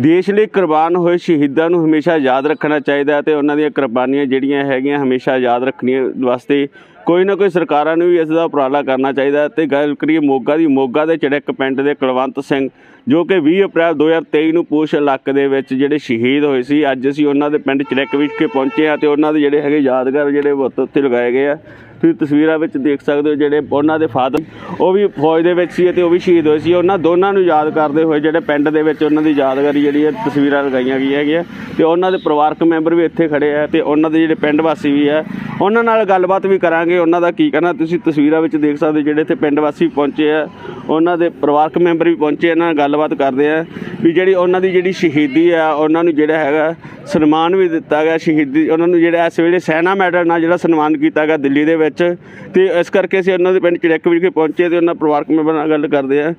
ਦੇਸ਼ ਲਈ ਕੁਰਬਾਨ ਹੋਏ ਸ਼ਹੀਦਾਂ ਨੂੰ ਹਮੇਸ਼ਾ ਯਾਦ ਰੱਖਣਾ ਚਾਹੀਦਾ ਹੈ ਤੇ ਉਹਨਾਂ ਦੀਆਂ ਕੁਰਬਾਨੀਆਂ ਜਿਹੜੀਆਂ ਹੈਗੀਆਂ ਹਮੇਸ਼ਾ ਯਾਦ ਰੱਖਣੀਆਂ ਵਾਸਤੇ ਕੋਈ ਨਾ ਕੋਈ ਸਰਕਾਰਾਂ ਨੂੰ ਵੀ ਇਸ ਦਾ ਉਪਰਾਲਾ ਕਰਨਾ ਚਾਹੀਦਾ ਹੈ। ਤੇ ਗੱਲ ਕਰੀਏ ਮੋਗਾ ਦੀ, ਮੋਗਾ ਦੇ ਚੜਕ ਪਿੰਡ ਦੇ ਕੁਲਵੰਤ ਸਿੰਘ, ਜੋ ਕਿ 20 ਅਪ੍ਰੈਲ 2023 ਨੂੰ ਪੂਛ ਇਲਾਕੇ ਦੇ ਵਿੱਚ ਜਿਹੜੇ ਸ਼ਹੀਦ ਹੋਏ ਸੀ, ਅੱਜ ਅਸੀਂ ਉਹਨਾਂ ਦੇ ਪਿੰਡ ਚੜਕ ਵਿਖੇ ਪਹੁੰਚੇ ਆ ਤੇ ਉਹਨਾਂ ਦੇ ਜਿਹੜੇ ਹੈਗੇ ਯਾਦਗਾਰ ਜਿਹੜੇ ਬੁੱਤ ਉੱਥੇ ਲਗਾਏ ਗਏ ਆ। ਤੁਸੀਂ ਤਸਵੀਰਾਂ ਵਿੱਚ ਦੇਖ ਸਕਦੇ ਹੋ ਜਿਹੜੇ ਉਹਨਾਂ ਦੇ ਫਾਦਰ, ਉਹ ਵੀ ਫੌਜ ਦੇ ਵਿੱਚ ਸੀ ਤੇ ਉਹ ਵੀ ਸ਼ਹੀਦ ਹੋਏ ਸੀ। ਉਹਨਾਂ ਦੋਨਾਂ ਨੂੰ ਯਾਦ ਕਰਦੇ ਹੋਏ ਜਿਹੜੇ ਪਿੰਡ ਦੇ ਵਿੱਚ ਉਹਨਾਂ ਦੀ ਯਾਦਗਾਰੀ ਜਿਹੜੀ ਹੈ, ਤਸਵੀਰਾਂ ਲਗਾਈਆਂ ਗਈਆਂ ਹੈਗੀਆਂ। ਤੇ ਉਹਨਾਂ ਦੇ ਪਰਿਵਾਰਕ ਮੈਂਬਰ ਵੀ ਇੱਥੇ ਖੜੇ ਆ ਤੇ ਉਹਨਾਂ ਦੇ ਜਿਹੜੇ ਪਿੰਡ ਵਾਸੀ ਵੀ ਆ, ਉਹਨਾਂ ਨਾਲ ਗੱਲਬਾਤ ਵੀ ਕਰਾਂਗੇ। ਉਹਨਾਂ ਦਾ ਕੀ ਕਹਿਣਾ, ਤੁਸੀਂ ਤਸਵੀਰਾਂ ਵਿੱਚ ਦੇਖ ਸਕਦੇ ਹੋ ਜਿਹੜੇ ਇੱਥੇ ਪਿੰਡ ਵਾਸੀ ਪਹੁੰਚੇ ਆ, ਉਹਨਾਂ ਦੇ ਪਰਿਵਾਰਕ ਮੈਂਬਰ ਵੀ ਪਹੁੰਚੇ, ਇਹਨਾਂ ਨਾਲ ਗੱਲਬਾਤ ਕਰਦੇ ਆ ਵੀ ਜਿਹੜੀ ਉਹਨਾਂ ਦੀ ਜਿਹੜੀ ਸ਼ਹੀਦੀ ਆ, ਉਹਨਾਂ ਨੂੰ ਜਿਹੜਾ ਹੈਗਾ ਸਨਮਾਨ ਵੀ ਦਿੱਤਾ ਗਿਆ ਸ਼ਹੀਦੀ, ਉਹਨਾਂ ਨੂੰ ਜਿਹੜਾ ਇਸ ਵੇਲੇ ਸੈਨਾ ਮੈਡਲ ਨਾਲ ਜਿਹੜਾ ਸਨਮਾਨ ਕੀਤਾ ਗਿਆ ਦਿੱਲੀ ਦੇ ਵਿੱਚ। ਤੇ ਇਸ ਕਰਕੇ ਅਸੀਂ ਉਹਨਾਂ ਦੇ ਪਿੰਡ ਚੜਕ ਵਿਖੇ ਪਹੁੰਚੇ ਤੇ ਉਹਨਾਂ ਪਰਿਵਾਰਕ ਮੈਂਬਰ ਨਾਲ ਗੱਲ ਕਰਦੇ ਆ।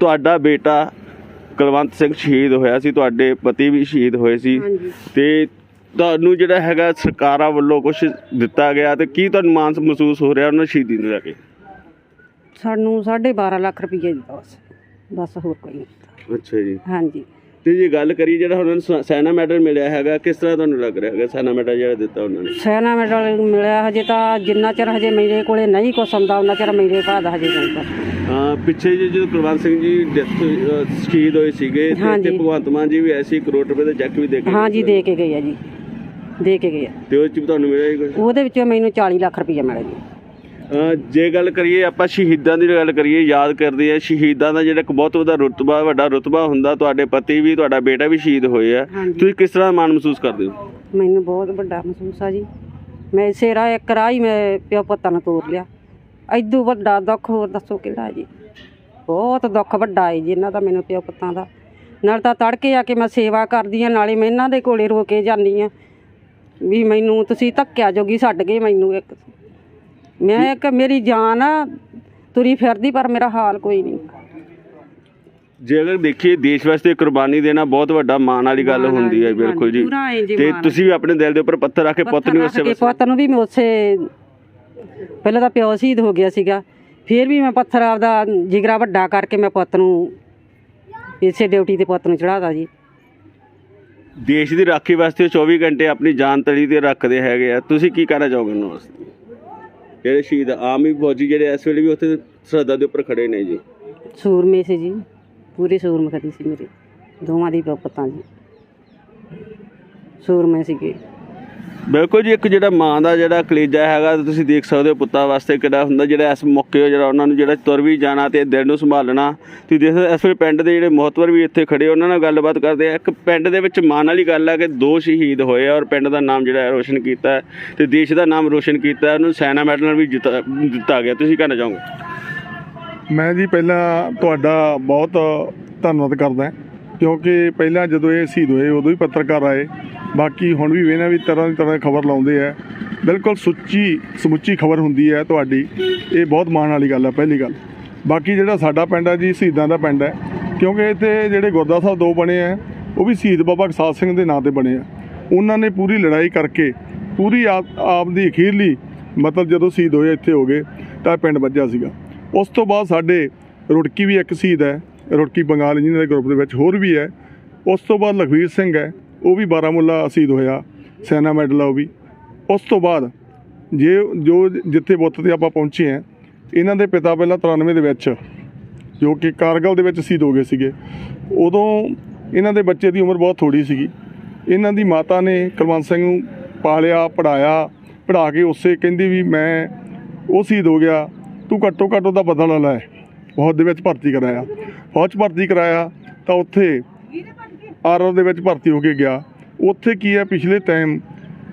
ਤੁਹਾਡਾ ਬੇਟਾ ਕੁਲਵੰਤ ਸਿੰਘ ਸ਼ਹੀਦ ਹੋਇਆ ਸੀ ਤੁਹਾਡੇ ਪਤੀ ਵੀ ਸ਼ਹੀਦ ਹੋਏ ਸੀ। ਤੇ ਤੁਹਾਨੂੰ ਜਿਹੜਾ ਹੈਗਾ ਸਰਕਾਰਾਂ ਵੱਲੋਂ ਕੁਝ ਦਿੱਤਾ ਗਿਆ ਤੇ ਕੀ ਤੁਹਾਨੂੰ ਮਾਣ ਮਹਿਸੂਸ ਹੋ ਰਿਹਾ ਉਹਨਾਂ ਸ਼ਹੀਦੀ ਨੂੰ ਲੈ ਕੇ? ਸਾਨੂੰ 12.5 ਲੱਖ ਰੁਪਏ ਦਿੱਤਾ ਬਸ। ਬਸ ਹੋਰ ਕੋਈ ਨਹੀਂ। ਅੱਛਾ ਜੀ। ਹਾਂਜੀ। ਤੇ ਜੇ ਗੱਲ ਕਰੀ ਜਿਹੜਾ ਉਹਨਾਂ ਨੂੰ ਸੈਨਾ ਮੈਡਲ ਮਿਲਿਆ ਹੈਗਾ ਕਿਸ ਤਰ੍ਹਾਂ ਤੁਹਾਨੂੰ ਲੱਗ ਰਿਹਾ ਹੈਗਾ ਸੈਨਾ ਮੈਡਲ ਜਿਹੜਾ ਦਿੱਤਾ ਉਹਨਾਂ ਨੇ? ਸੈਨਾ ਮੈਡਲ ਮਿਲਿਆ ਹਜੇ ਤਾਂ ਜਿੰਨਾ ਚਿਰ ਹਜੇ ਮੇਰੇ ਕੋਲੇ ਨਹੀਂ ਕੁਛ ਆਉਂਦਾ ਉਹਨਾਂ ਚਿਰ ਮੇਰੇ ਭਰਾ ਦਾ ਹਜੇ ਜਾਂਦਾ ਹਾਂ ਪਿੱਛੇ ਜੇ ਜਦੋਂ ਕੁਲਵੰਤ ਸਿੰਘ ਜੀ ਡੈਥ ਸ਼ਹੀਦ ਹੋਏ ਸੀਗੇ ਤੇ ਭਗਵੰਤ ਮਾਨ ਜੀ ਵੀ ਐਸੀ ਕਰੋੜ ਰੁਪਏ ਦਾ ਚੈੱਕ ਵੀ ਦੇ ਕੇ ਹਾਂਜੀ ਦੇ ਕੇ ਗਏ ਆ ਜੀ। ਦੇ ਕੇ ਗਏ ਆ। ਤੇ ਉਹ ਚ ਤੁਹਾਨੂੰ ਮਿਲਿਆ ਹੀ ਕੁਝ ਉਹਦੇ ਵਿੱਚੋਂ ਮੈਨੂੰ 40 ਲੱਖ ਰੁਪਏ ਮਿਲਿਆ ਜੀ। ਜੇ ਗੱਲ ਕਰੀਏ ਆਪਾਂ ਸ਼ਹੀਦਾਂ ਦੀ ਗੱਲ ਕਰੀਏ ਯਾਦ ਕਰਦੇ ਆ ਸ਼ਹੀਦਾਂ ਦਾ ਜਿਹੜਾ ਇੱਕ ਬਹੁਤ ਵੱਡਾ ਰੁਤਬਾ ਵੱਡਾ ਰੁਤਬਾ ਹੁੰਦਾ ਤੁਹਾਡੇ ਪਤੀ ਵੀ ਤੁਹਾਡਾ ਬੇਟਾ ਵੀ ਸ਼ਹੀਦ ਹੋਏ ਆ। ਹਾਂਜੀ। ਤੁਸੀਂ ਕਿਸ ਤਰ੍ਹਾਂ ਮਾਣ ਮਹਿਸੂਸ ਕਰਦੇ ਹੋ? ਮੈਨੂੰ ਬਹੁਤ ਵੱਡਾ ਮਹਿਸੂਸ ਆ ਜੀ। ਮੈਂ ਇਸੇ ਰਾਹ ਇੱਕ ਰਾਹ ਹੀ ਮੈਂ ਪਿਓ ਪੁੱਤਾਂ ਨੂੰ ਤੋਰ ਲਿਆ। ਐਦੂ ਵੱਡਾ ਦੁੱਖ ਹੋਰ ਦੱਸੋ ਕਿਹੜਾ ਜੀ? ਬਹੁਤ ਦੁੱਖ ਵੱਡਾ ਹੈ ਜੀ ਇਹਨਾਂ ਦਾ ਮੈਨੂੰ ਪਿਓ ਪੁੱਤਾਂ ਦਾ। ਨਾਲ ਤਾਂ ਤੜਕੇ ਆ ਕੇ ਮੈਂ ਸੇਵਾ ਕਰਦੀ ਆ ਨਾਲੇ ਮੈਂ ਇਹਨਾਂ ਦੇ ਕੋਲੇ ਰੋ ਕੇ ਜਾਂਦੀ ਆ। ਵੀ ਮੈਨੂੰ ਤੁਸੀਂ ਧੱਕਿਆ ਜੋਗੀ ਛੱਡ ਗਏ ਮੈਨੂੰ ਇੱਕ ਮੈਂ ਇੱਕ ਮੇਰੀ ਜਾਨ ਆ ਤੁਰੀ ਫਿਰਦੀ ਪਰ ਮੇਰਾ ਹਾਲ ਕੋਈ ਨਹੀਂ। ਜੇ ਅਗਰ ਦੇਖੀਏ ਦੇਸ਼ ਵਾਸਤੇ ਕੁਰਬਾਨੀ ਦੇਣਾ ਬਹੁਤ ਵੱਡਾ ਮਾਣ ਵਾਲੀ ਗੱਲ ਮਾਣ ਹੁੰਦੀ ਹੈ ਵਾਲੀ, ਬਿਲਕੁਲ ਜੀ। ਪੂਰਾ ਤੇ ਮਾਣ। ਤੁਸੀਂ ਵੀ ਆਪਣੇ ਦਿਲ ਦੇ ਉੱਪਰ ਪੱਥਰ ਰੱਖ ਕੇ ਪੁੱਤ ਨੂੰ ਉਸੇ ਕੇ ਪੁੱਤ ਨੂੰ ਵੀ ਮੈਂ ਉਸੇ ਪਹਿਲਾਂ ਤਾਂ ਪਿਓ ਸ਼ਹੀਦ ਹੋ ਗਿਆ ਸੀਗਾ ਫਿਰ ਵੀ ਮੈਂ ਪੱਥਰ ਆਪਦਾ ਜਿਗਰਾ ਵੱਡਾ ਕਰਕੇ ਮੈਂ ਪੁੱਤ ਨੂੰ ਇਸੇ ਡਿਊਟੀ ਤੇ ਪੁੱਤ ਨੂੰ ਚੜਾਦਾ ਜੀ। ਦੇਸ਼ ਦੀ ਰਾਖੀ ਵਾਸਤੇ 24 ਘੰਟੇ ਆਪਣੀ ਜਾਨ ਤਲੀ ਤੇ ਰੱਖਦੇ ਹੈਗੇ ਆ। ਤੁਸੀਂ ਕੀ ਕਹਿਣਾ ਚਾਹੋਗੇ ਉਹਨਾਂ ਵਾਸਤੇ ਜਿਹੜੇ ਸ਼ਹੀਦ ਆਮ ਹੀ ਫੌਜੀ ਜਿਹੜੇ ਇਸ ਵੇਲੇ ਵੀ ਉੱਥੇ ਸਰਹੱਦਾਂ ਦੇ ਉੱਪਰ ਖੜੇ ਨੇ ਜੀ। ਸੂਰਮੇ ਸੀ ਜੀ, ਪੂਰੀ ਸੂਰਮੇ ਸੀ ਮੇਰੀ, ਦੋਵਾਂ ਦੀ ਪੁੱਤਾਂ ਜੀ ਸੂਰਮੇ ਸੀਗੇ। ਬਿਲਕੁਲ ਜੀ, ਇੱਕ ਜਿਹੜਾ ਮਾਂ ਦਾ ਜਿਹੜਾ ਕਲੇਜਾ ਹੈਗਾ, ਤੁਸੀਂ ਦੇਖ ਸਕਦੇ ਹੋ ਪੁੱਤਾਂ ਵਾਸਤੇ ਕਿਹੜਾ ਹੁੰਦਾ, ਜਿਹੜਾ ਇਸ ਮੌਕੇ ਜਿਹੜਾ ਉਹਨਾਂ ਨੂੰ ਜਿਹੜਾ ਤੁਰ ਵੀ ਜਾਣਾ ਤੇ ਦਿਲ ਨੂੰ ਸੰਭਾਲਣਾ। ਤੁਸੀਂ ਦੇਖ ਸਕਦੇ ਇਸ ਵੇਲੇ ਪਿੰਡ ਦੇ ਜਿਹੜੇ ਮਹਤਵਰ ਵੀ ਇੱਥੇ ਖੜੇ, ਉਹਨਾਂ ਨਾਲ ਗੱਲਬਾਤ ਕਰਦੇ ਆ। ਇੱਕ ਪਿੰਡ ਦੇ ਵਿੱਚ ਮਾਣ ਵਾਲੀ ਗੱਲ ਹੈ ਕਿ ਦੋ ਸ਼ਹੀਦ ਹੋਏ ਆ ਔਰ ਪਿੰਡ ਦਾ ਨਾਮ ਜਿਹੜਾ ਰੋਸ਼ਨ ਕੀਤਾ ਹੈ ਤੇ ਦੇਸ਼ ਦਾ ਨਾਮ ਰੋਸ਼ਨ ਕੀਤਾ ਉਹਨੂੰ ਸੈਨਾ ਮੈਡਲ ਨਾਲ ਵੀ ਜਿੱਤਾ, ਦਿੱਤਾ ਗਿਆ। ਤੁਸੀਂ ਕਹਿਣਾ ਚਾਹੋਗੇ? ਮੈਂ ਜੀ ਪਹਿਲਾਂ ਤੁਹਾਡਾ ਬਹੁਤ ਧੰਨਵਾਦ ਕਰਦਾ, ਕਿਉਂਕਿ ਪਹਿਲਾਂ ਜਦੋਂ ਇਹ ਸ਼ਹੀਦ ਹੋਏ, ਉਦੋਂ ਹੀ ਪੱਤਰਕਾਰ ਆਏ। ਬਾਕੀ ਹੁਣ ਵੀ ਵੇਖਣਾ ਵੀ ਤਰ੍ਹਾਂ ਦੀ ਤਰ੍ਹਾਂ ਦੀ ਖਬਰ ਲਾਉਂਦੇ ਆ। ਬਿਲਕੁਲ ਸੁੱਚੀ, ਸਮੁੱਚੀ ਖਬਰ ਹੁੰਦੀ ਹੈ ਤੁਹਾਡੀ। ਇਹ ਬਹੁਤ ਮਾਣ ਵਾਲੀ ਗੱਲ ਹੈ ਪਹਿਲੀ ਗੱਲ। ਬਾਕੀ ਜਿਹੜਾ ਸਾਡਾ ਪਿੰਡ ਹੈ ਜੀ, ਸ਼ਹੀਦਾਂ ਦਾ ਪਿੰਡ ਹੈ। ਕਿਉਂਕਿ ਇੱਥੇ ਜਿਹੜੇ ਗੁਰਦੁਆਰਾ ਸਾਹਿਬ ਦੋ ਬਣੇ ਆ, ਉਹ ਵੀ ਸ਼ਹੀਦ ਬਾਬਾ ਕਸਾਲ ਸਿੰਘ ਦੇ ਨਾਂ ਤੇ ਬਣੇ ਆ। ਉਹਨਾਂ ਨੇ ਪੂਰੀ ਲੜਾਈ ਕਰਕੇ, ਪੂਰੀ ਆਪ ਆਪ ਦੀ ਅਖੀਰਲੀ, ਮਤਲਬ ਜਦੋਂ ਸ਼ਹੀਦ ਹੋਏ ਇੱਥੇ ਹੋ ਗਏ, ਤਾਂ ਇਹ ਪਿੰਡ ਵੱਜਿਆ ਸੀਗਾ। ਉਸ ਤੋਂ ਬਾਅਦ ਸਾਡੇ ਰੁੜਕੀ ਵੀ ਇੱਕ ਸ਼ਹੀਦ ਹੈ, ਰੁੜਕੀ ਬੰਗਾਲ ਇੰਜੀਨੀਅਰ ਦੇ ਗਰੁੱਪ ਦੇ ਵਿੱਚ ਹੋਰ ਵੀ ਹੈ। ਉਸ ਤੋਂ ਬਾਅਦ ਲਖਵੀਰ ਸਿੰਘ ਹੈ ਉਹ ਵੀ ਬਾਰਾਮੂਲਾ ਸ਼ਹੀਦ ਹੋਇਆ, ਸੈਨਾ ਮੈਡਲ ਆ ਉਹ ਵੀ। ਉਸ ਤੋਂ ਬਾਅਦ ਜੇ ਜੋ ਜਿੱਥੇ ਬੁੱਤ ਤੇ ਆਪਾਂ ਪਹੁੰਚੇ ਆ ਇਹਨਾਂ ਦੇ ਪਿਤਾ ਪਹਿਲਾਂ 93 ਦੇ ਵਿੱਚ, ਜੋ ਕਿ ਕਾਰਗਲ ਦੇ ਵਿੱਚ ਸ਼ਹੀਦ ਹੋ ਗਏ ਸੀਗੇ। ਉਦੋਂ ਇਹਨਾਂ ਦੇ ਬੱਚੇ ਦੀ ਉਮਰ ਬਹੁਤ ਥੋੜੀ ਸੀਗੀ। ਇਹਨਾਂ ਦੀ ਮਾਤਾ ਨੇ ਕੁਲਵੰਤ ਸਿੰਘ ਨੂੰ ਪਾਲਿਆ ਪੜਾਇਆ ਪੜਾ ਕੇ ਉਸੇ ਕਹਿੰਦੀ ਵੀ ਮੈਂ ਉਹ ਸ਼ਹੀਦ ਹੋ ਗਿਆ, ਤੂੰ ਘੱਟੋ ਘੱਟ ਉਹਦਾ ਬਦਲਾ ਲੈ। ਫੌਜ ਦੇ ਵਿੱਚ ਭਰਤੀ ਕਰਾਇਆ। ਫੌਜ 'ਚ ਭਰਤੀ ਕਰਾਇਆ ਤਾਂ ਉੱਥੇ ਆਰਆਰ ਦੇ ਵਿੱਚ ਭਰਤੀ ਹੋ ਕੇ ਗਿਆ। ਉੱਥੇ ਕੀ ਹੈ? ਪਿਛਲੇ ਟਾਈਮ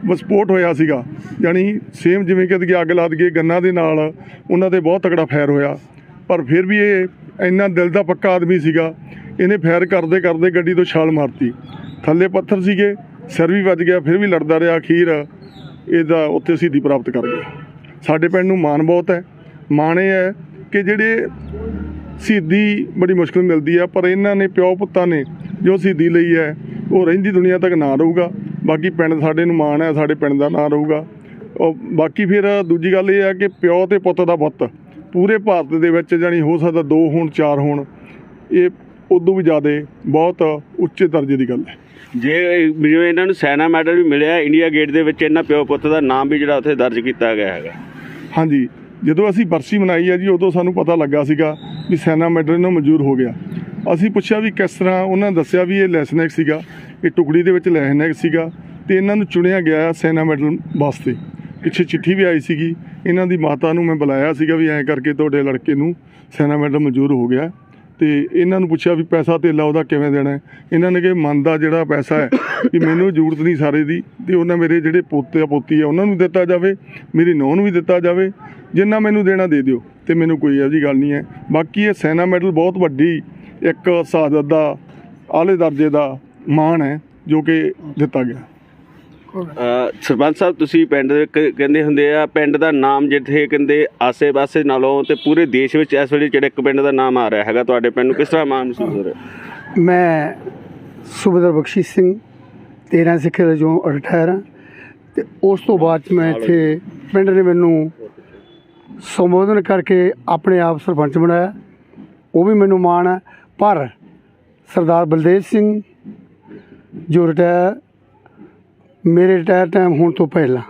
ਵਿਸਫੋਟ ਹੋਇਆ ਸੀਗਾ। ਯਾਨੀ ਸੇਮ ਜਿਵੇਂ ਕਿ ਅੱਗੇ ਅੱਗ ਲੱਗ ਗਏ ਗੰਨਾ ਦੇ ਨਾਲ ਉਹਨਾਂ ਤੇ ਬਹੁਤ ਤਕੜਾ ਫਾਇਰ ਹੋਇਆ। ਪਰ ਫਿਰ ਵੀ ਇਹ ਇੰਨਾ ਦਿਲ ਦਾ ਪੱਕਾ ਆਦਮੀ ਸੀਗਾ, ਇਹਨੇ ਫਾਇਰ ਕਰਦੇ ਕਰਦੇ ਗੱਡੀ ਤੋਂ ਛਾਲ ਮਾਰਤੀ। ਥੱਲੇ ਪੱਥਰ ਸੀਗੇ, ਸਿਰ ਵੀ ਵੱਜ ਗਿਆ, ਫਿਰ ਵੀ ਲੜਦਾ ਰਿਹਾ। ਅਖੀਰ ਇਹਦਾ ਉੱਥੇ ਸ਼ਹੀਦੀ ਪ੍ਰਾਪਤ ਕਰ ਗਿਆ। ਸਾਡੇ ਪਿੰਡ ਨੂੰ ਮਾਣ ਬਹੁਤ ਹੈ। ਮਾਣ ਇਹ ਹੈ ਕਿ ਜਿਹੜੇ ਸ਼ਹੀਦੀ ਬੜੀ ਮੁਸ਼ਕਲ ਮਿਲਦੀ ਆ ਪਰ ਇਹਨਾਂ ਨੇ ਪਿਓ ਪੁੱਤਾਂ ਨੇ ਜੋ ਸ਼ਹੀਦੀ ਲਈ ਹੈ ਉਹ ਰਹਿੰਦੀ ਦੁਨੀਆ ਤੱਕ ਨਾਂ ਰਹੂਗਾ। ਬਾਕੀ ਪਿੰਡ ਸਾਡੇ ਨੂੰ ਮਾਣ ਹੈ ਸਾਡੇ ਪਿੰਡ ਦਾ ਨਾਂ ਰਹੂਗਾ। ਉਹ ਬਾਕੀ ਫਿਰ ਦੂਜੀ ਗੱਲ ਇਹ ਹੈ ਕਿ ਪਿਓ ਤੇ ਪੁੱਤ ਦਾ ਪੁੱਤ ਪੂਰੇ ਭਾਰਤ ਦੇ ਵਿੱਚ ਜਾਣੀ ਹੋ ਸਕਦਾ ਦੋ ਹੋਣ ਚਾਰ ਹੋਣ ਇਹ ਉਦੋਂ ਵੀ ਜ਼ਿਆਦਾ ਬਹੁਤ ਉੱਚੇ ਦਰਜੇ ਦੀ ਗੱਲ ਹੈ। ਜੇ ਜਿਵੇਂ ਇਹਨਾਂ ਨੂੰ ਸੈਨਾ ਮੈਡਲ ਵੀ ਮਿਲਿਆ ਇੰਡੀਆ ਗੇਟ ਦੇ ਵਿੱਚ ਇਹਨਾਂ ਪਿਓ ਪੁੱਤ ਦਾ ਨਾਮ ਵੀ ਜਿਹੜਾ ਉੱਥੇ ਦਰਜ ਕੀਤਾ ਗਿਆ ਹੈਗਾ। ਹਾਂਜੀ। ਜਦੋਂ ਅਸੀਂ ਬਰਸੀ ਮਨਾਈ ਹੈ ਜੀ, ਉਦੋਂ ਸਾਨੂੰ ਪਤਾ ਲੱਗਾ ਸੀਗਾ ਵੀ ਸੈਨਾ ਮੈਡਲ ਨੂੰ ਮਨਜ਼ੂਰ ਹੋ ਗਿਆ। ਅਸੀਂ ਪੁੱਛਿਆ ਵੀ ਕਿਸ ਤਰ੍ਹਾਂ ਉਹਨਾਂ ਨੇ ਦੱਸਿਆ ਵੀ ਇਹ ਲੈਸਨੈਕ ਸੀਗਾ, ਇਹ ਟੁਕੜੀ ਦੇ ਵਿੱਚ ਲੈਸਨੈਕ ਸੀਗਾ ਤੇ ਇਹਨਾਂ ਨੂੰ ਚੁਣਿਆ ਗਿਆ ਸੈਨਾ ਮੈਡਲ ਵਾਸਤੇ। ਪਿੱਛੇ ਚਿੱਠੀ ਵੀ ਆਈ ਸੀਗੀ, ਇਹਨਾਂ ਦੀ ਮਾਤਾ ਨੂੰ ਮੈਂ ਬੁਲਾਇਆ ਸੀਗਾ ਵੀ ਐਂ ਕਰਕੇ ਤੁਹਾਡੇ ਲੜਕੇ ਨੂੰ ਸੈਨਾ ਮੈਡਲ ਮਨਜ਼ੂਰ ਹੋ ਗਿਆ। ਤੇ ਇਹਨਾਂ ਨੂੰ ਪੁੱਛਿਆ ਵੀ ਪੈਸਾ ਧੇਲਾ ਉਹਦਾ ਕਿਵੇਂ ਦੇਣਾ ਹੈ? ਇਹਨਾਂ ਨੇ ਕਿ ਮਨ ਦਾ ਜਿਹੜਾ ਪੈਸਾ ਹੈ ਵੀ ਮੈਨੂੰ ਜ਼ਰੂਰਤ ਨਹੀਂ ਸਾਰੇ ਦੀ ਤੇ ਉਹਨਾਂ ਮੇਰੇ ਜਿਹੜੇ ਪੋਤੇ ਆ, ਪੋਤੀ ਆ, ਉਹਨਾਂ ਨੂੰ ਦਿੱਤਾ ਜਾਵੇ, ਮੇਰੀ ਨੂੰਹ ਨੂੰ ਵੀ ਦਿੱਤਾ ਜਾਵੇ, ਜਿੰਨਾ ਮੈਨੂੰ ਦੇਣਾ ਦੇ ਦਿਓ ਤੇ ਮੈਨੂੰ ਕੋਈ ਇਹੋ ਜਿਹੀ ਗੱਲ ਨਹੀਂ ਹੈ। ਬਾਕੀ ਇਹ ਸੈਨਾ ਮੈਡਲ ਬਹੁਤ ਵੱਡੀ ਇੱਕ ਸ਼ਹਾਦਤ ਦਾ, ਆਲੇ ਦਰਜੇ ਦਾ ਮਾਣ ਹੈ ਜੋ ਕਿ ਦਿੱਤਾ ਗਿਆ। ਅ, ਸਰਪੰਚ ਸਾਹਿਬ ਤੁਸੀਂ ਪਿੰਡ ਦੇ ਕ- ਕਹਿੰਦੇ ਹੁੰਦੇ ਆ ਪਿੰਡ ਦਾ ਨਾਮ ਜਿੱਥੇ ਕਹਿੰਦੇ ਆਸੇ-ਪਾਸੇ ਨਾਲੋਂ ਤੇ ਪੂਰੇ ਦੇਸ਼ ਵਿੱਚ ਇਸ ਵੇਲੇ ਜਿਹੜਾ ਇੱਕ ਪਿੰਡ ਦਾ ਨਾਮ ਆ ਰਿਹਾ ਹੈਗਾ ਤੁਹਾਡੇ ਪਿੰਡ ਨੂੰ ਕਿਸ ਤਰ੍ਹਾਂ ਮਾਣ ਮਹਿਸੂਸ ਹੋ ਰਿਹਾ? ਮੈਂ ਸੁਬਦਰ ਬਖਸ਼ੀ ਸਿੰਘ 13 ਸਿੱਖੇ ਦਾ ਜੋ ਰਿਟਾਇਰ ਹਾਂ ਤੇ ਉਸ ਤੋਂ ਬਾਅਦ 'ਚ ਮੈਂ ਇੱਥੇ ਪਿੰਡ ਨੇ ਮੈਨੂੰ ਸੰਬੋਧਨ ਕਰਕੇ ਆਪਣੇ ਆਪ ਸਰਪੰਚ ਬਣਾਇਆ। ਉਹ ਵੀ ਮੈਨੂੰ ਮਾਣ ਹੈ ਪਰ ਸਰਦਾਰ ਬਲਦੇਵ ਸਿੰਘ ਜੋ ਰਿਟਾਇਰ ਮੇਰੇ ਰਿਟਾਇਰ ਟਾਈਮ ਹੋਣ ਤੋਂ ਪਹਿਲਾਂ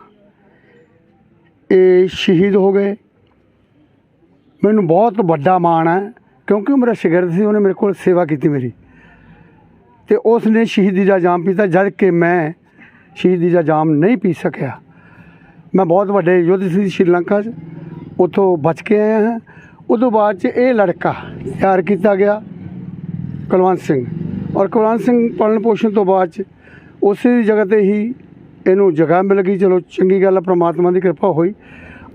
ਇਹ ਸ਼ਹੀਦ ਹੋ ਗਏ। ਮੈਨੂੰ ਬਹੁਤ ਵੱਡਾ ਮਾਣ ਹੈ, ਕਿਉਂਕਿ ਉਹ ਮੇਰਾ ਸ਼ਾਗਿਰਦ ਸੀ, ਉਹਨੇ ਮੇਰੇ ਕੋਲ ਸੇਵਾ ਕੀਤੀ ਮੇਰੀ। ਤੇ ਉਸ ਨੇ ਸ਼ਹੀਦੀ ਦਾ ਜਾਮ ਪੀਤਾ ਜਦ ਕਿ ਮੈਂ ਸ਼ਹੀਦੀ ਦਾ ਜਾਮ ਨਹੀਂ ਪੀ ਸਕਿਆ। ਮੈਂ ਬਹੁਤ ਵੱਡੇ ਯੁੱਧ ਸੀ ਸ਼੍ਰੀਲੰਕਾ 'ਚ, ਉੱਥੋਂ ਬਚ ਕੇ ਆਇਆ ਹਾਂ। ਉਦੋਂ ਬਾਅਦ 'ਚ ਇਹ ਲੜਕਾ ਤਿਆਰ ਕੀਤਾ ਗਿਆ, ਕੁਲਵੰਤ ਸਿੰਘ। ਔਰ ਕੁਲਵੰਤ ਸਿੰਘ ਪਾਲਣ ਪੋਸ਼ਣ ਤੋਂ ਬਾਅਦ 'ਚ ਉਸੇ ਦੀ ਜਗ੍ਹਾ ਤੇ ਹੀ ਇਹਨੂੰ ਜਗ੍ਹਾ ਮਿਲ ਗਈ। ਚਲੋ, ਚੰਗੀ ਗੱਲ ਹੈ ਪ੍ਰਮਾਤਮਾ ਦੀ ਕਿਰਪਾ ਹੋਈ।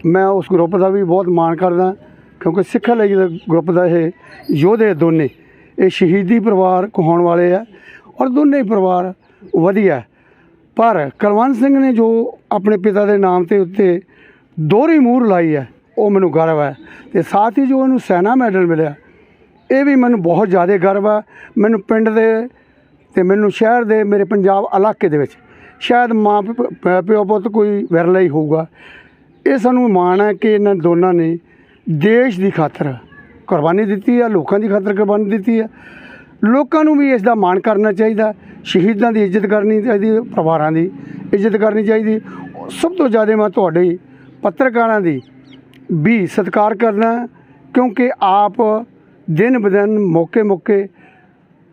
ਮੈਂ ਉਸ ਗਰੁੱਪ ਦਾ ਵੀ ਬਹੁਤ ਮਾਣ ਕਰਦਾ, ਕਿਉਂਕਿ ਸਿੱਖਾਂ ਲਈ ਗਰੁੱਪ ਦਾ ਇਹ ਯੋਧੇ ਦੋਨੇ। ਇਹ ਸ਼ਹੀਦੀ ਪਰਿਵਾਰ ਕਹਾਉਣ ਵਾਲੇ ਆ ਔਰ ਦੋਨੇ ਪਰਿਵਾਰ ਵਧੀਆ। ਪਰ ਕੁਲਵੰਤ ਸਿੰਘ ਨੇ ਜੋ ਆਪਣੇ ਪਿਤਾ ਦੇ ਨਾਮ ਤੇ ਉੱਤੇ ਦੋਹਰੀ ਮੂਹਰ ਲਾਈ ਹੈ ਉਹ ਮੈਨੂੰ ਗਰਵ ਹੈ ਤੇ ਸਾਥ ਹੀ ਜੋ ਉਹਨੂੰ ਸੈਨਾ ਮੈਡਲ ਮਿਲਿਆ, ਇਹ ਵੀ ਮੈਨੂੰ ਬਹੁਤ ਜ਼ਿਆਦਾ ਗਰਵ ਹੈ ਮੈਨੂੰ ਪਿੰਡ ਦੇ ਤੇ ਮੈਨੂੰ ਸ਼ਹਿਰ ਦੇ ਮੇਰੇ ਪੰਜਾਬ ਇਲਾਕੇ ਦੇ ਵਿੱਚ ਸ਼ਾਇਦ ਮਾਂ ਪ- ਪ- ਪਿਓ ਪੁੱਤ ਕੋਈ ਵਿਰਲਾ ਹੀ ਹੋਊਗਾ। ਇਹ ਸਾਨੂੰ ਮਾਣ ਹੈ ਕਿ ਇਹਨਾਂ ਦੋਨਾਂ ਨੇ ਦੇਸ਼ ਦੀ ਖਾਤਰ ਕੁਰਬਾਨੀ ਦਿੱਤੀ ਹੈ, ਲੋਕਾਂ ਦੀ ਖਾਤਰ ਕੁਰਬਾਨੀ ਦਿੱਤੀ ਹੈ। ਲੋਕਾਂ ਨੂੰ ਵੀ ਇਸ ਦਾ ਮਾਣ ਕਰਨਾ ਚਾਹੀਦਾ। ਸ਼ਹੀਦਾਂ ਦੀ ਇੱਜ਼ਤ ਕਰਨੀ ਚਾਹੀਦੀ, ਪਰਿਵਾਰਾਂ ਦੀ ਇੱਜ਼ਤ ਕਰਨੀ ਚਾਹੀਦੀ। ਸਭ ਤੋਂ ਜ਼ਿਆਦਾ ਮੈਂ ਤੁਹਾਡੇ ਪੱਤਰਕਾਰਾਂ ਦੀ ਵੀ ਸਤਿਕਾਰ ਕਰਨਾ ਕਿਉਂਕਿ ਆਪ ਦਿਨ ਬਦਨ ਮੌਕੇ ਮੌਕੇ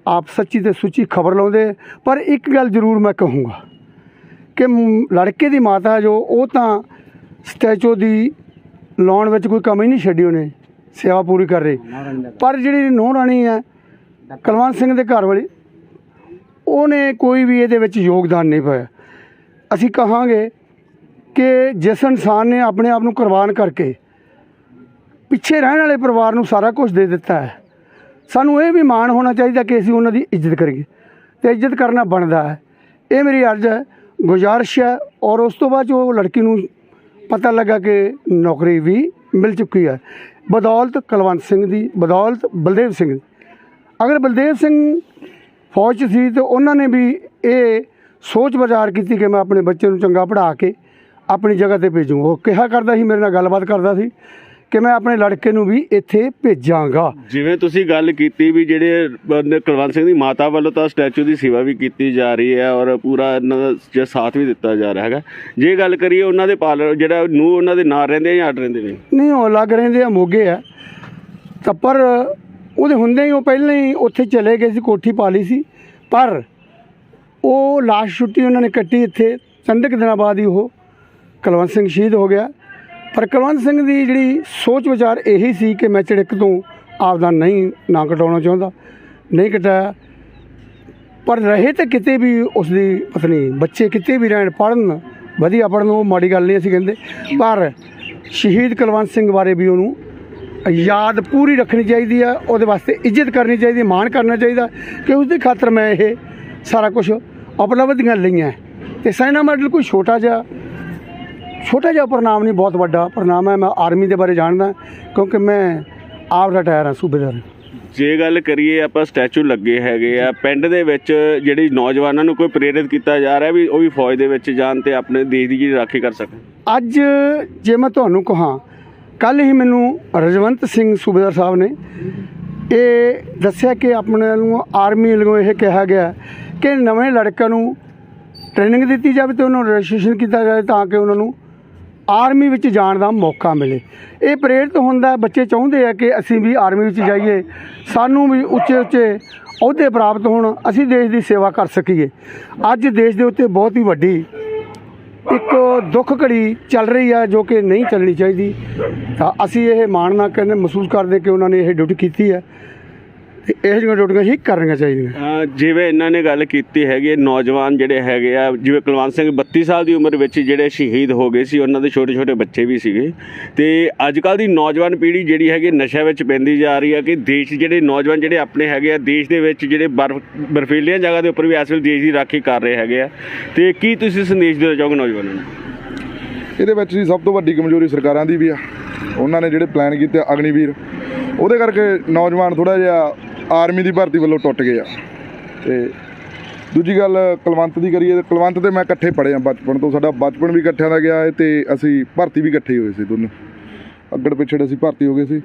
ਆਪ ਸੱਚੀ ਤੇ ਸੁੱਚੀ ਖਬਰ ਲਾਉਂਦੇ ਪਰ ਇੱਕ ਗੱਲ ਜ਼ਰੂਰ ਮੈਂ ਕਹੂੰਗਾ ਕਿ ਲੜਕੇ ਦੀ ਮਾਤਾ ਜੋ ਉਹ ਤਾਂ ਸਟੈਚੂ ਦੀ ਲਾਉਣ ਵਿੱਚ ਕੋਈ ਕਮੀ ਨਹੀਂ ਛੱਡੀ ਉਹਨੇ ਸੇਵਾ ਪੂਰੀ ਕਰ ਰਹੀ। ਪਰ ਜਿਹੜੀ ਨੂੰਹ ਰਾਣੀ ਹੈ ਕੁਲਵੰਤ ਸਿੰਘ ਦੇ ਘਰ ਵਾਲੀ ਉਹਨੇ ਕੋਈ ਵੀ ਇਹਦੇ ਵਿੱਚ ਯੋਗਦਾਨ ਨਹੀਂ ਪਾਇਆ। ਅਸੀਂ ਕਹਾਂਗੇ ਕਿ ਜਿਸ ਇਨਸਾਨ ਨੇ ਆਪਣੇ ਆਪ ਨੂੰ ਕੁਰਬਾਨ ਕਰਕੇ ਪਿੱਛੇ ਰਹਿਣ ਵਾਲੇ ਪਰਿਵਾਰ ਨੂੰ ਸਾਰਾ ਕੁਝ ਦੇ ਦਿੱਤਾ ਹੈ। ਸਾਨੂੰ ਇਹ ਵੀ ਮਾਣ ਹੋਣਾ ਚਾਹੀਦਾ ਕਿ ਅਸੀਂ ਉਹਨਾਂ ਦੀ ਇੱਜ਼ਤ ਕਰੀਏ ਤੇ ਇੱਜ਼ਤ ਕਰਨਾ ਬਣਦਾ ਹੈ। ਇਹ ਮੇਰੀ ਅਰਜ਼ ਹੈ, ਗੁਜ਼ਾਰਿਸ਼ ਹੈ ਔਰ ਉਸ ਤੋਂ ਬਾਅਦ 'ਚ ਉਹ ਲੜਕੀ ਨੂੰ ਪਤਾ ਲੱਗਾ ਕਿ ਨੌਕਰੀ ਵੀ ਮਿਲ ਚੁੱਕੀ ਹੈ, ਬਦੌਲਤ ਕੁਲਵੰਤ ਸਿੰਘ ਦੀ, ਬਦੌਲਤ ਬਲਦੇਵ ਸਿੰਘ ਦੀ। ਅਗਰ ਬਲਦੇਵ ਸਿੰਘ ਫੌਜ 'ਚ ਸੀ ਤੇ ਉਹਨਾਂ ਨੇ ਵੀ ਇਹ ਸੋਚ ਵਿਚਾਰ ਕੀਤੀ ਕਿ ਮੈਂ ਆਪਣੇ ਬੱਚੇ ਨੂੰ ਚੰਗਾ ਪੜ੍ਹਾ ਕੇ ਆਪਣੀ ਜਗ੍ਹਾ ਤੇ ਭੇਜੂੰ ਉਹ ਕਿਹਾ ਕਰਦਾ ਸੀ, ਮੇਰੇ ਨਾਲ ਗੱਲਬਾਤ ਕਰਦਾ ਸੀ। ਕਿ ਮੈਂ ਆਪਣੇ ਲੜਕੇ ਨੂੰ ਵੀ ਇੱਥੇ ਭੇਜਾਂਗਾ। ਜਿਵੇਂ ਤੁਸੀਂ ਗੱਲ ਕੀਤੀ ਵੀ ਜਿਹੜੇ ਕੁਲਵੰਤ ਸਿੰਘ ਦੀ ਮਾਤਾ ਵੱਲੋਂ ਤਾਂ ਸਟੈਚੂ ਦੀ ਸੇਵਾ ਵੀ ਕੀਤੀ ਜਾ ਰਹੀ ਹੈ ਔਰ ਪੂਰਾ ਇਹਨਾਂ ਦਾ ਸਾਥ ਵੀ ਦਿੱਤਾ ਜਾ ਰਿਹਾ ਹੈਗਾ। ਜੇ ਗੱਲ ਕਰੀਏ ਉਹਨਾਂ ਦੇ ਪਾਲਰ ਜਿਹੜਾ ਨੂੰ ਉਹਨਾਂ ਦੇ ਨਾਲ ਰਹਿੰਦੇ ਆ ਜਾਂ ਅੱਡ ਰਹਿੰਦੇ ਨੇ? ਨਹੀਂ ਉਹ ਲੱਗ ਰਹਿੰਦੇ ਆ ਮੋਗੇ ਆ। ਤਾਂ ਪਰ ਉਹਦੇ ਹੁੰਦੇ ਹੀ ਉਹ ਪਹਿਲਾਂ ਹੀ ਉੱਥੇ ਚਲੇ ਗਏ ਸੀ ਕੋਠੀ ਪਾ ਲਈ ਸੀ। ਪਰ ਉਹ ਲਾਸ਼ ਛੁੱਟੀ ਉਹਨਾਂ ਨੇ ਕੱਟੀ ਇੱਥੇ। ਚੰਦ ਕੁ ਦਿਨਾਂ ਬਾਅਦ ਹੀ ਉਹ ਕੁਲਵੰਤ ਸਿੰਘ ਸ਼ਹੀਦ ਹੋ ਗਿਆ। ਪਰ ਕੁਲਵੰਤ ਸਿੰਘ ਦੀ ਜਿਹੜੀ ਸੋਚ ਵਿਚਾਰ ਇਹੀ ਸੀ ਕਿ ਮੈਂ ਚੜਿੱਕ ਤੋਂ ਆਪਦਾ ਨਹੀਂ ਨਾ ਕਟਾਉਣਾ ਚਾਹੁੰਦਾ, ਨਹੀਂ ਕਟਾਇਆ। ਪਰ ਰਹੇ ਤਾਂ ਕਿਤੇ ਵੀ ਉਸ ਦੀ ਪਤਨੀ, ਬੱਚੇ ਕਿਤੇ ਵੀ ਰਹਿਣ ਪੜਨ ਵਧੀਆ ਪੜਨ ਉਹ ਮਾੜੀ ਗੱਲ ਨਹੀਂ ਅਸੀਂ ਕਹਿੰਦੇ। ਪਰ ਸ਼ਹੀਦ ਕੁਲਵੰਤ ਸਿੰਘ ਬਾਰੇ ਵੀ ਉਹਨੂੰ ਯਾਦ ਪੂਰੀ ਰੱਖਣੀ ਚਾਹੀਦੀ ਆ, ਉਹਦੇ ਵਾਸਤੇ ਇੱਜ਼ਤ ਕਰਨੀ ਚਾਹੀਦੀ, ਮਾਣ ਕਰਨਾ ਚਾਹੀਦਾ ਕਿ ਉਸ ਦੀ ਖਾਤਰ ਮੈਂ ਇਹ ਸਾਰਾ ਕੁਝ ਉਪਲਬਧੀਆਂ ਲਈਆਂ। ਤੇ ਸੈਨਾ ਮੈਡਲ ਕੋਈ ਛੋਟਾ ਜਿਹਾ ਛੋਟਾ ਜਿਹਾ ਪ੍ਰਣਾਮ ਨਹੀਂ ਬਹੁਤ ਵੱਡਾ ਪ੍ਰਣਾਮ ਹੈ ਮੈਂ ਆਰਮੀ ਦੇ ਬਾਰੇ ਜਾਣਦਾ ਕਿਉਂਕਿ ਮੈਂ ਆਪ ਰਿਟਾਇਰ ਹਾਂ ਸੂਬੇਦਾਰ ਜੇ ਗੱਲ ਕਰੀਏ ਆਪਾਂ ਸਟੈਚੂ ਲੱਗੇ ਹੈਗੇ ਆ ਪਿੰਡ ਦੇ ਵਿੱਚ ਜਿਹੜੀ ਨੌਜਵਾਨਾਂ ਨੂੰ ਕੋਈ ਪ੍ਰੇਰਿਤ ਕੀਤਾ ਜਾ ਰਿਹਾ ਵੀ ਉਹ ਵੀ ਫੌਜ ਦੇ ਵਿੱਚ ਜਾਣ ਤੇ ਆਪਣੇ ਦੇਸ਼ ਦੀ ਜਿਹੜੀ ਰਾਖੀ ਕਰ ਸਕਣ। ਅੱਜ ਜੇ ਮੈਂ ਤੁਹਾਨੂੰ ਕਹਾਂ ਕੱਲ ਹੀ ਮੈਨੂੰ ਰਜਵੰਤ ਸਿੰਘ ਸੂਬੇਦਾਰ ਸਾਹਿਬ ਨੇ ਇਹ ਦੱਸਿਆ ਕਿ ਆਪਣੇ ਨੂੰ ਆਰਮੀ ਵੱਲੋਂ ਇਹ ਕਿਹਾ ਗਿਆ ਕਿ ਨਵੇਂ ਲੜਕਿਆਂ ਨੂੰ ਟ੍ਰੇਨਿੰਗ ਦਿੱਤੀ ਜਾਵੇ ਤੇ ਉਹਨਾਂ ਨੂੰ ਰਜਿਸਟ੍ਰੇਸ਼ਨ ਕੀਤਾ ਜਾਵੇ ਤਾਂ ਕਿ ਉਹਨਾਂ ਨੂੰ ਆਰਮੀ ਵਿੱਚ ਜਾਣ ਦਾ ਮੌਕਾ ਮਿਲੇ। ਇਹ ਪ੍ਰੇਰਿਤ ਹੁੰਦਾ ਬੱਚੇ ਚਾਹੁੰਦੇ ਆ ਕਿ ਅਸੀਂ ਵੀ ਆਰਮੀ ਵਿੱਚ ਜਾਈਏ। ਸਾਨੂੰ ਵੀ ਉੱਚੇ ਉੱਚੇ ਅਹੁਦੇ ਪ੍ਰਾਪਤ ਹੋਣ, ਅਸੀਂ ਦੇਸ਼ ਦੀ ਸੇਵਾ ਕਰ ਸਕੀਏ। ਅੱਜ ਦੇਸ਼ ਦੇ ਉੱਤੇ ਬਹੁਤ ਹੀ ਵੱਡੀ ਇੱਕ ਦੁੱਖ ਘੜੀ ਚੱਲ ਰਹੀ ਹੈ ਜੋ ਕਿ ਨਹੀਂ ਚੱਲਣੀ ਚਾਹੀਦੀ। ਤਾਂ ਅਸੀਂ ਇਹ ਮਾਣ ਨਾਲ ਕਹਿੰਦੇ, ਮਹਿਸੂਸ ਕਰਦੇ ਕਿ ਉਹਨਾਂ ਨੇ ਇਹ ਡਿਊਟੀ ਕੀਤੀ ਹੈ। ਤੇ ਇਹ ਜਿਹੀਆਂ ਡਿਊਟੀਆਂ ਹੀ ਕਰਨੀਆਂ ਚਾਹੀਦੀਆਂ। ਅਹ ਜਿਵੇਂ ਇਹਨਾਂ ਨੇ ਗੱਲ ਕੀਤੀ ਹੈਗੀ ਹੈ, ਨੌਜਵਾਨ ਜਿਹੜੇ ਹੈਗੇ ਆ ਜਿਵੇਂ ਕੁਲਵੰਤ ਸਿੰਘ 32 ਸਾਲ ਦੀ ਉਮਰ ਵਿੱਚ ਜਿਹੜੇ ਸ਼ਹੀਦ ਹੋ ਗਏ ਸੀ ਉਹਨਾਂ ਦੇ ਛੋਟੇ ਛੋਟੇ ਬੱਚੇ ਵੀ ਸੀਗੇ। ਤੇ ਅੱਜ ਕੱਲ ਦੀ ਨੌਜਵਾਨ ਪੀੜ੍ਹੀ ਜਿਹੜੀ ਹੈਗੀ ਨਸ਼ਿਆਂ ਵਿੱਚ ਪੈਂਦੀ ਜਾ ਰਹੀ ਹੈ ਕਿ ਦੇਸ਼ ਜਿਹੜੇ ਨੌਜਵਾਨ ਜਿਹੜੇ ਆਪਣੇ ਹੈਗੇ ਆ ਦੇਸ਼ ਦੇ ਵਿੱਚ ਜਿਹੜੇ ਬਰਫ਼ ਬਰਫੀਲੀਆਂ ਜਗ੍ਹਾ ਦੇ ਉੱਪਰ ਵੀ ਇਸ ਵੇਲੇ ਦੇਸ਼ ਦੀ ਰਾਖੀ ਕਰ ਰਹੇ ਹੈਗੇ ਆ। ਤੇ ਕੀ ਤੁਸੀਂ ਸੰਦੇਸ਼ ਦੇਣਾ ਚਾਹੋਗੇ ਨੌਜਵਾਨਾਂ ਨੂੰ? ਇਹਦੇ ਵਿੱਚ ਜੀ ਸਭ ਤੋਂ ਵੱਡੀ ਕਮਜ਼ੋਰੀ ਸਰਕਾਰਾਂ ਦੀ ਵੀ ਆ। ਉਹਨਾਂ ਨੇ ਜਿਹੜੇ ਪਲਾਨ ਕੀਤੇ ਆ, ਅਗਨੀਵੀਰ। ਉਹਦੇ ਕਰਕੇ ਨੌਜਵਾਨ ਥੋੜਾ ਜਿਹਾ ਆਰਮੀ ਦੀ ਭਰਤੀ ਵੱਲੋਂ ਟੁੱਟ ਗਏ ਆ। ਤੇ ਦੂਜੀ ਗੱਲ, ਕੁਲਵੰਤ ਦੀ ਕਰੀਏ ਤੇ ਕੁਲਵੰਤ ਤੇ ਮੈਂ ਇਕੱਠੇ ਪੜ੍ਹੇ ਆ ਬਚਪਨ ਤੋਂ। ਸਾਡਾ ਬਚਪਨ ਵੀ ਇਕੱਠਿਆਂ ਦਾ ਗਿਆ ਹੈ ਤੇ ਅਸੀਂ ਭਰਤੀ ਵੀ ਇਕੱਠੇ ਹੋਏ ਸੀ ਦੋਨੋਂ। ਅੱਗੜ ਪਿੱਛੜ ਅਸੀਂ ਭਰਤੀ ਹੋ ਗਏ ਸੀ।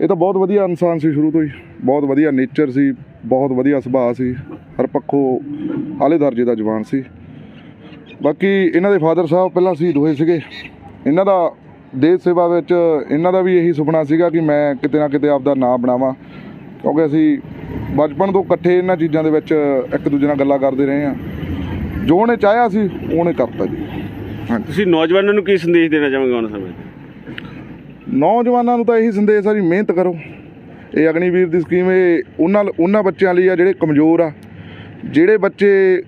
ਇਹ ਤਾਂ ਬਹੁਤ ਵਧੀਆ ਇਨਸਾਨ ਸੀ ਸ਼ੁਰੂ ਤੋਂ ਹੀ। ਬਹੁਤ ਵਧੀਆ ਨੇਚਰ ਸੀ, ਬਹੁਤ ਵਧੀਆ ਸੁਭਾਅ ਸੀ। ਹਰ ਪੱਖੋਂ ਆਲੇ ਦਰਜੇ ਦਾ ਜਵਾਨ ਸੀ। ਬਾਕੀ ਇਹਨਾਂ ਦੇ ਫਾਦਰ ਸਾਹਿਬ ਪਹਿਲਾਂ ਸ਼ਹੀਦ ਹੋਏ ਸੀਗੇ। ਇਹਨਾਂ ਦਾ ਦੇਸ਼ ਸੇਵਾ ਵਿੱਚ, ਇਹਨਾਂ ਦਾ ਵੀ ਇਹੀ ਸੁਪਨਾ ਸੀਗਾ ਕਿ ਮੈਂ ਕਿਤੇ ਨਾ ਕਿਤੇ ਆਪਦਾ ਨਾਮ ਬਣਾਵਾਂ। ਕਿਉਂਕਿ ਅਸੀਂ ਬਚਪਨ ਤੋਂ ਇਕੱਠੇ ਇਹਨਾਂ ਚੀਜ਼ਾਂ ਦੇ ਵਿੱਚ ਇੱਕ ਦੂਜੇ ਨਾਲ ਗੱਲਾਂ ਕਰਦੇ ਰਹੇ ਹਾਂ। ਜੋ ਉਹਨੇ ਚਾਹਿਆ ਸੀ ਉਹਨੇ ਕਰਤਾ ਜੀ। ਹਾਂਜੀ। ਤੁਸੀਂ ਨੌਜਵਾਨਾਂ ਨੂੰ ਕੀ ਸੰਦੇਸ਼ ਦੇਣਾ ਚਾਹੋਗੇ ਉਹਨਾਂ ਸਮੇਂ? ਨੌਜਵਾਨਾਂ ਨੂੰ ਤਾਂ ਇਹੀ ਸੰਦੇਸ਼ ਆ ਜੀ ਮਿਹਨਤ ਕਰੋ। ਇਹ ਅਗਨੀਵੀਰ ਦੀ ਸਕੀਮ ਇਹ ਉਹਨਾਂ ਉਹਨਾਂ ਬੱਚਿਆਂ ਲਈ ਆ ਜਿਹੜੇ ਕਮਜ਼ੋਰ ਆ। ਜਿਹੜੇ ਬੱਚੇ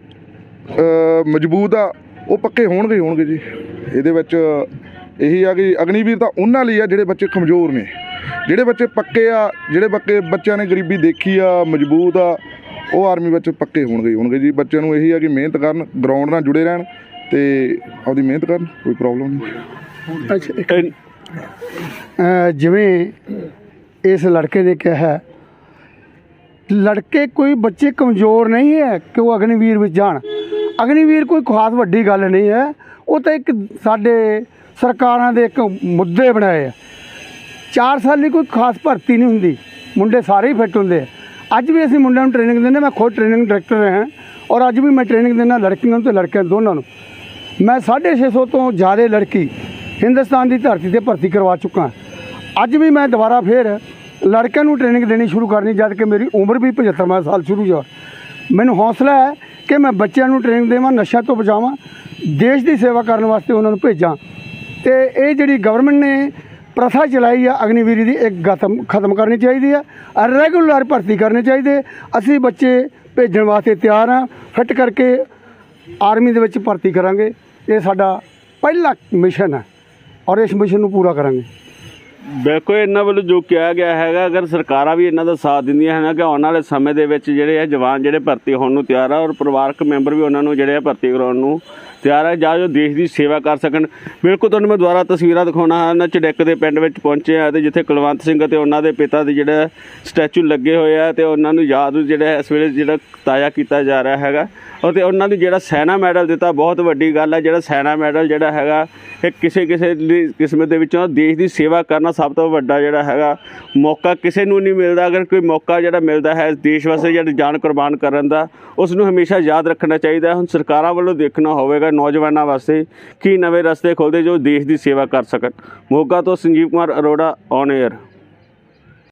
ਮਜ਼ਬੂਤ ਆ ਉਹ ਪੱਕੇ ਹੋਣਗੇ ਹੋਣਗੇ ਜੀ। ਇਹਦੇ ਵਿੱਚ ਇਹੀ ਆ ਕਿ ਅਗਨੀਵੀਰ ਤਾਂ ਉਹਨਾਂ ਲਈ ਆ ਜਿਹੜੇ ਬੱਚੇ ਕਮਜ਼ੋਰ ਨੇ। ਜਿਹੜੇ ਬੱਚੇ ਪੱਕੇ ਆ ਜਿਹੜੇ ਬੱਕੇ ਬੱਚਿਆਂ ਨੇ ਗਰੀਬੀ ਦੇਖੀ ਆ ਮਜ਼ਬੂਤ ਆ ਉਹ ਆਰਮੀ ਵਿੱਚ ਪੱਕੇ ਹੋਣਗੇ ਹੋਣਗੇ ਜੀ। ਬੱਚਿਆਂ ਨੂੰ ਇਹੀ ਆ ਕਿ ਮਿਹਨਤ ਕਰਨ ਗਰਾਊਂਡ ਨਾਲ ਜੁੜੇ ਰਹਿਣ ਤੇ ਆਪਦੀ ਮਿਹਨਤ ਕਰਨ ਕੋਈ ਪ੍ਰੋਬਲਮ ਨਹੀਂ। ਅੱਛਾ ਜਿਵੇਂ ਇਸ ਲੜਕੇ ਨੇ ਕਿਹਾ ਹੈ, ਲੜਕੇ ਕੋਈ ਬੱਚੇ ਕਮਜ਼ੋਰ ਨਹੀਂ ਹੈ ਕਿ ਉਹ ਅਗਨੀਵੀਰ ਵਿੱਚ ਜਾਣ। ਅਗਨੀਵੀਰ ਕੋਈ ਖਾਸ ਵੱਡੀ ਗੱਲ ਨਹੀਂ ਹੈ ਉਹ ਤਾਂ ਇੱਕ ਸਾਡੇ ਸਰਕਾਰਾਂ ਦੇ ਇੱਕ ਮੁੱਦੇ ਬਣਾਏ ਆ। ਚਾਰ ਸਾਲ ਦੀ ਕੋਈ ਖਾਸ ਭਰਤੀ ਨਹੀਂ ਹੁੰਦੀ। ਮੁੰਡੇ ਸਾਰੇ ਹੀ ਫਿੱਟ ਹੁੰਦੇ ਆ। ਅੱਜ ਵੀ ਅਸੀਂ ਮੁੰਡਿਆਂ ਨੂੰ ਟ੍ਰੇਨਿੰਗ ਦਿੰਦੇ ਮੈਂ ਖੁਦ ਟ੍ਰੇਨਿੰਗ ਡਾਇਰੈਕਟਰ ਹਾਂ ਔਰ ਅੱਜ ਵੀ ਮੈਂ ਟ੍ਰੇਨਿੰਗ ਦਿੰਦਾ ਲੜਕੀਆਂ ਨੂੰ ਤੇ ਲੜਕਿਆਂ ਨੂੰ ਦੋਨਾਂ ਨੂੰ। ਮੈਂ 650 ਤੋਂ ਜ਼ਿਆਦਾ ਲੜਕੀ ਹਿੰਦੁਸਤਾਨ ਦੀ ਧਰਤੀ ਤੇ ਭਰਤੀ ਕਰਵਾ ਚੁੱਕਾ ਅੱਜ ਵੀ ਮੈਂ ਦੁਬਾਰਾ ਫੇਰ ਲੜਕਿਆਂ ਨੂੰ ਟ੍ਰੇਨਿੰਗ ਦੇਣੀ ਸ਼ੁਰੂ ਕਰਨੀ, ਜਦ ਕਿ ਮੇਰੀ ਉਮਰ ਵੀ 75 ਸਾਲ ਸ਼ੁਰੂ ਜਾ ਮੈਨੂੰ ਹੌਸਲਾ ਹੈ ਕਿ ਮੈਂ ਬੱਚਿਆਂ ਨੂੰ ਟ੍ਰੇਨਿੰਗ ਦੇਵਾਂ ਨਸ਼ਾ ਤੋਂ ਬਚਾਵਾਂ, ਦੇਸ਼ ਦੀ ਸੇਵਾ ਕਰਨ ਵਾਸਤੇ ਉਹਨਾਂ ਨੂੰ ਭੇਜਾਂ। ਤੇ ਇਹ ਜਿਹੜੀ ਗਵਰਨਮੈਂਟ ਨੇ ਪ੍ਰਥਾ ਚਲਾਈ ਆ, ਅਗਨੀਵੀਰੀ ਦੀ ਇੱਕ ਖਤਮ ਖਤਮ ਕਰਨੀ ਚਾਹੀਦੀ ਆ। ਰੈਗੂਲਰ ਭਰਤੀ ਕਰਨੀ ਚਾਹੀਦੇ। ਅਸੀਂ ਬੱਚੇ ਭੇਜਣ ਵਾਸਤੇ ਤਿਆਰ ਆ। ਫਿੱਟ ਕਰਕੇ ਆਰਮੀ ਦੇ ਵਿੱਚ ਭਰਤੀ ਕਰਾਂਗੇ। ਇਹ ਸਾਡਾ ਪਹਿਲਾ ਮਿਸ਼ਨ ਹੈ ਔਰ ਇਸ ਮਿਸ਼ਨ ਨੂੰ ਪੂਰਾ ਕਰਾਂਗੇ। ਬਿਲਕੁਲ ਇਹਨਾਂ ਵੱਲੋਂ ਜੋ ਕਿਹਾ ਗਿਆ ਹੈਗਾ, ਅਗਰ ਸਰਕਾਰਾਂ ਵੀ ਇਹਨਾਂ ਦਾ ਸਾਥ ਦਿੰਦੀਆਂ ਹਨ ਕਿ ਆਉਣ ਵਾਲੇ ਸਮੇਂ ਦੇ ਵਿੱਚ ਜਿਹੜੇ ਆ ਜਵਾਨ ਜਿਹੜੇ ਭਰਤੀ ਹੋਣ ਨੂੰ ਤਿਆਰ ਆ ਔਰ ਪਰਿਵਾਰਕ ਮੈਂਬਰ ਵੀ ਉਹਨਾਂ ਨੂੰ ਜਿਹੜੇ ਆ ਭਰਤੀ ਕਰਾਉਣ ਨੂੰ ਤਿਆਰ ਹੈ ਜਾਂ ਜੋ ਦੇਸ਼ ਦੀ ਸੇਵਾ ਕਰ ਸਕਣ। ਬਿਲਕੁਲ ਤੁਹਾਨੂੰ ਮੈਂ ਦੁਬਾਰਾ ਤਸਵੀਰਾਂ ਦਿਖਾਉਣਾ ਹਨ ਚੜੈਕ ਦੇ ਪਿੰਡ ਵਿੱਚ ਪਹੁੰਚੇ ਆ ਤੇ ਜਿੱਥੇ ਕੁਲਵੰਤ ਸਿੰਘ ਅਤੇ ਉਹਨਾਂ ਦੇ ਪਿਤਾ ਦੇ ਜਿਹੜਾ ਸਟੈਚੂ ਲੱਗੇ ਹੋਏ ਆ ਤੇ ਉਹਨਾਂ ਨੂੰ ਯਾਦ ਜਿਹੜਾ ਇਸ ਵੇਲੇ ਜਿਹੜਾ ਤਾਜ਼ਾ ਕੀਤਾ ਜਾ ਰਿਹਾ ਹੈਗਾ। ਅਤੇ ਉਹਨਾਂ ਨੂੰ ਜਿਹੜਾ ਸੈਨਾ ਮੈਡਲ ਦਿੱਤਾ, ਬਹੁਤ ਵੱਡੀ ਗੱਲ ਹੈ ਜਿਹੜਾ ਸੈਨਾ ਮੈਡਲ ਜਿਹੜਾ ਹੈਗਾ, ਇਹ ਕਿਸੇ ਕਿਸੇ ਦੀ ਕਿਸਮਤ ਦੇ ਵਿੱਚੋਂ ਦੇਸ਼ ਦੀ ਸੇਵਾ ਕਰਨਾ ਸਭ ਤੋਂ ਵੱਡਾ ਜਿਹੜਾ ਹੈਗਾ। ਮੌਕਾ ਕਿਸੇ ਨੂੰ ਨਹੀਂ ਮਿਲਦਾ। ਅਗਰ ਕੋਈ ਮੌਕਾ ਜਿਹੜਾ ਮਿਲਦਾ ਹੈ ਦੇਸ਼ ਵਾਸਤੇ ਜਿਹੜੀ ਜਾਨ ਕੁਰਬਾਨ ਕਰਨ ਦਾ ਉਸ ਨੂੰ ਹਮੇਸ਼ਾ ਯਾਦ ਰੱਖਣਾ ਚਾਹੀਦਾ ਹੁਣ ਸਰਕਾਰਾਂ ਵੱਲੋਂ ਦੇਖਣਾ ਹੋਵੇਗਾ ਨੌਜਵਾਨਾਂ ਵਾਸਤੇ ਕੀ ਨਵੇਂ ਰਸਤੇ ਖੋਲਦੇ ਜੋ ਦੇਸ਼ ਦੀ ਸੇਵਾ ਕਰ ਸਕਣ। ਮੋਗਾ ਤੋਂ ਸੰਜੀਵ ਕੁਮਾਰ ਅਰੋੜਾ ਔਨ 에ਅਰ